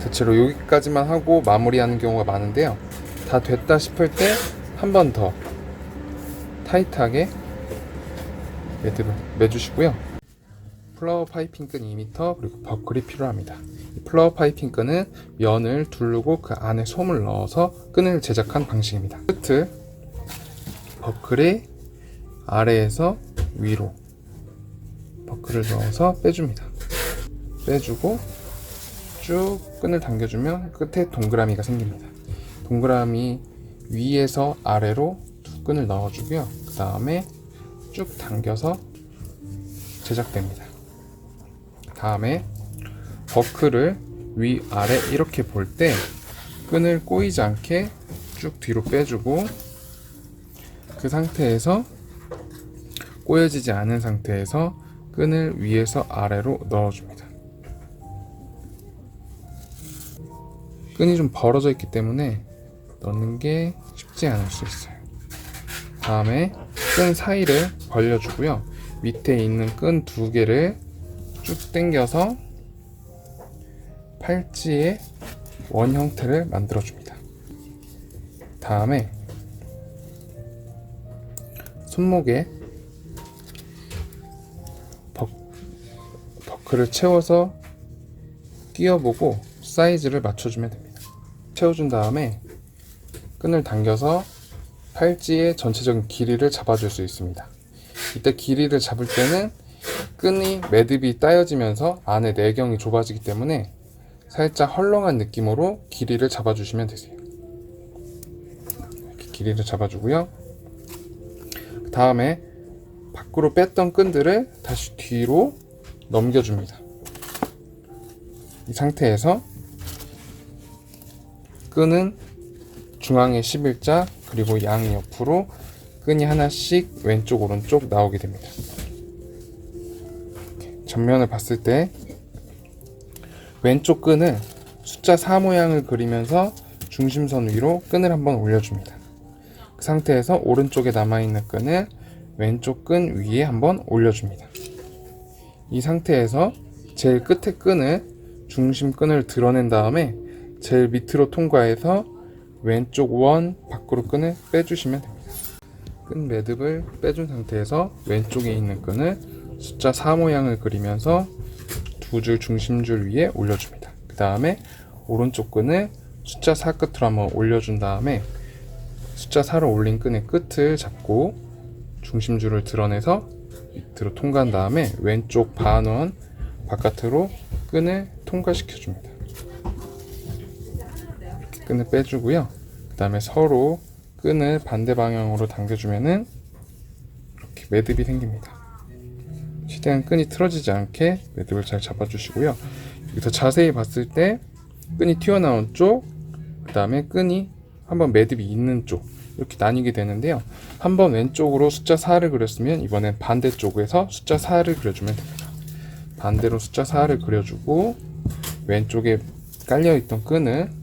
대체로 여기까지만 하고 마무리하는 경우가 많은데요. 다 됐다 싶을 때 한 번 더 타이트하게 매듭을 매주시고요. 플라워 파이핑 끈 2m 그리고 버클이 필요합니다. 이 플라워 파이핑 끈은 면을 두르고 그 안에 솜을 넣어서 끈을 제작한 방식입니다. 끝을 버클의 아래에서 위로 버클을 넣어서 빼줍니다. 빼주고 쭉 끈을 당겨주면 끝에 동그라미가 생깁니다. 동그라미 위에서 아래로 두 끈을 넣어주고요. 그 다음에 쭉 당겨서 제작됩니다. 다음에 버클을 위 아래 이렇게 볼 때 끈을 꼬이지 않게 쭉 뒤로 빼주고 그 상태에서 꼬여지지 않은 상태에서 끈을 위에서 아래로 넣어줍니다. 끈이 좀 벌어져 있기 때문에 넣는 게 쉽지 않을 수 있어요. 다음에 끈 사이를 벌려주고요. 밑에 있는 끈 두 개를 쭉 당겨서 팔찌의 원 형태를 만들어줍니다. 다음에 손목에 버, 버클을 채워서 끼워보고 사이즈를 맞춰주면 됩니다. 채워준 다음에 끈을 당겨서 팔찌의 전체적인 길이를 잡아줄 수 있습니다. 이때 길이를 잡을 때는 끈이 매듭이 따여지면서 안에 내경이 좁아지기 때문에 살짝 헐렁한 느낌으로 길이를 잡아주시면 되세요. 이렇게 길이를 잡아주고요. 그 다음에 밖으로 뺐던 끈들을 다시 뒤로 넘겨줍니다. 이 상태에서 끈은 중앙에 11자 그리고 양 옆으로 끈이 하나씩 왼쪽 오른쪽 나오게 됩니다. 전면을 봤을 때 왼쪽 끈을 숫자 4 모양을 그리면서 중심선 위로 끈을 한번 올려줍니다. 그 상태에서 오른쪽에 남아있는 끈을 왼쪽 끈 위에 한번 올려줍니다. 이 상태에서 제일 끝에 끈을 중심 끈을 드러낸 다음에 제일 밑으로 통과해서 왼쪽 원 밖으로 끈을 빼주시면 됩니다. 끈 매듭을 빼준 상태에서 왼쪽에 있는 끈을 숫자 4 모양을 그리면서 두 줄 중심줄 위에 올려줍니다. 그 다음에 오른쪽 끈을 숫자 4 끝으로 한번 올려준 다음에 숫자 4로 올린 끈의 끝을 잡고 중심줄을 드러내서 밑으로 통과한 다음에 왼쪽 반원 바깥으로 끈을 통과시켜 줍니다. 끈을 빼주고요. 그 다음에 서로 끈을 반대 방향으로 당겨주면은 이렇게 매듭이 생깁니다. 최대한 끈이 틀어지지 않게 매듭을 잘 잡아주시고요. 여기서 자세히 봤을 때 끈이 튀어나온 쪽, 그 다음에 끈이 한번 매듭이 있는 쪽 이렇게 나뉘게 되는데요. 한번 왼쪽으로 숫자 4를 그렸으면 이번엔 반대쪽에서 숫자 4를 그려주면 됩니다. 반대로 숫자 4를 그려주고 왼쪽에 깔려있던 끈을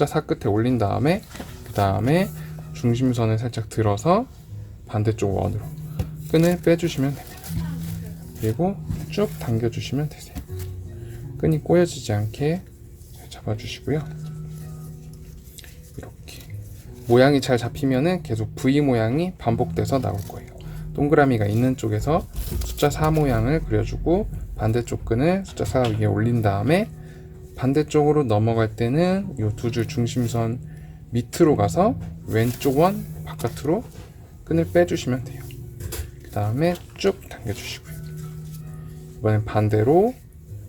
숫자 4 끝에 올린 다음에 그 다음에 중심선을 살짝 들어서 반대쪽 원으로 끈을 빼주시면 됩니다. 그리고 쭉 당겨주시면 되세요. 끈이 꼬여지지 않게 잘 잡아주시고요. 이렇게 모양이 잘 잡히면은 계속 V 모양이 반복돼서 나올 거예요. 동그라미가 있는 쪽에서 숫자 4 모양을 그려주고 반대쪽 끈을 숫자 4 위에 올린 다음에 반대쪽으로 넘어갈 때는 이 두 줄 중심선 밑으로 가서 왼쪽 원 바깥으로 끈을 빼주시면 돼요. 그 다음에 쭉 당겨주시고요. 이번엔 반대로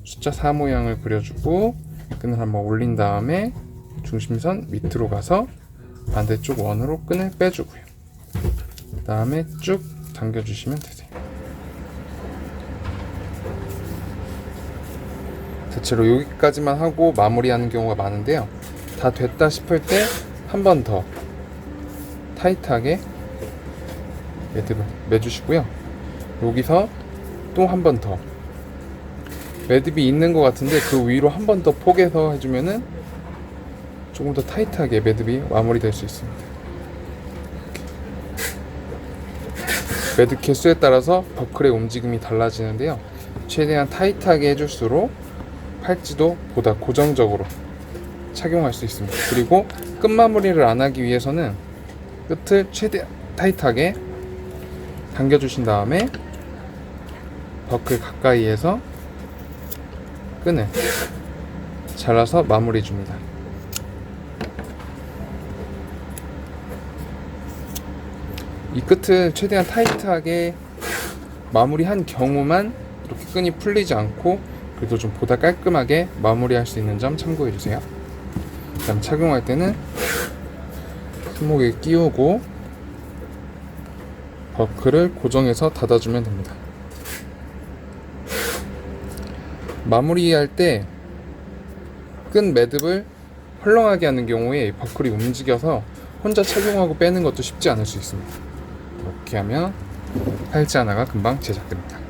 숫자 4 모양을 그려주고 끈을 한번 올린 다음에 중심선 밑으로 가서 반대쪽 원으로 끈을 빼주고요. 그 다음에 쭉 당겨주시면 되세요. 대체로 여기까지만 하고 마무리하는 경우가 많은데요. 다 됐다 싶을 때 한 번 더 타이트하게 매듭을 매주시고요. 여기서 또 한 번 더 매듭이 있는 것 같은데 그 위로 한 번 더 포개서 해주면은 조금 더 타이트하게 매듭이 마무리될 수 있습니다. 매듭 개수에 따라서 버클의 움직임이 달라지는데요. 최대한 타이트하게 해줄수록 팔찌도 보다 고정적으로 착용할 수 있습니다. 그리고 끝 마무리를 안 하기 위해서는 끝을 최대 타이트하게 당겨주신 다음에 버클 가까이에서 끈을 잘라서 마무리 줍니다. 이 끝을 최대한 타이트하게 마무리한 경우만 이렇게 끈이 풀리지 않고 그래도 좀 보다 깔끔하게 마무리할 수 있는 점 참고해 주세요. 그다음 착용할 때는 손목에 끼우고 버클을 고정해서 닫아주면 됩니다. 마무리할 때끈 매듭을 헐렁하게 하는 경우에 버클이 움직여서 혼자 착용하고 빼는 것도 쉽지 않을 수 있습니다. 이렇게 하면 팔찌 하나가 금방 제작됩니다.